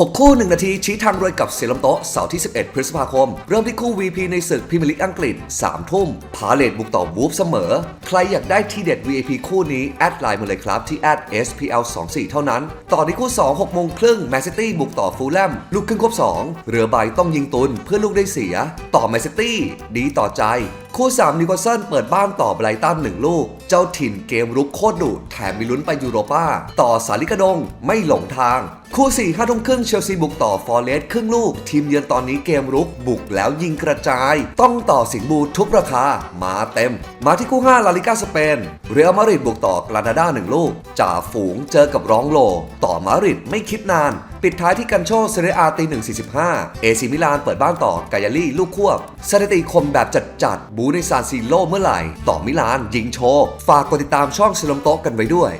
6 คู่ 1 นาทีชี้ทางรวยกับเซลัมโตะเสาร์ที่ 11 พฤษภาคม เริ่มที่คู่ VP ในศึกพรีเมียร์ลีกอังกฤษ 3 ทุ่ม พาเลตบุกต่อวูฟเสมอ ใครอยากได้ทีเด็ด VIP คู่นี้ แอดไลน์มาเลยครับที่แอด @spl 2 4 เท่านั้น ต่อที่คู่ 2 6โมงครึ่งแมนซิตี้บุกต่อฟูลแลมลูกครึ่งครบ 2 เรือใบต้องยิงตุนเพื่อลูกได้เสีย ต่อแมนซิตี้ดีต่อใจ คู่3นิวคาสเซิลเปิดบ้านต่อไบรตัน1ลูก เจ้าถิ่นเกมรุกโคตรดุแถมมีลุ้นไปยูโรป้า ต่อสาลิกระดงไม่หลงทาง คู่4 5ทุ่มครึ่งเชลซีบุกต่อฟอร์เรสต์ครึ่งลูก ทีมเยือนตอนนี้เกมรุกบุกแล้วยิงกระจาย ต้องต่อสิงบูทุกราคา มาเต็ม มาที่คู่ 5 ลาลิกาสเปน เรอัลมาดริดบุกต่อกรานาดา1ลูกจ่าฝูงเจอกับร้องโล ต่อมาดริดไม่คิดนานปิดท้ายที่กันโชเซเรอาตีหนึ่งสี่สิบห้าเอซิมิลานเปิดบ้านต่อกายาลี่ลูกควบสถิติคมแบบจัดจัดบูในซานซีโลเมื่อไหร่ ต่อมิลานยิงโชว์ ฝากกดติดตามช่องซิลมโต๊ะกันไว้ด้วย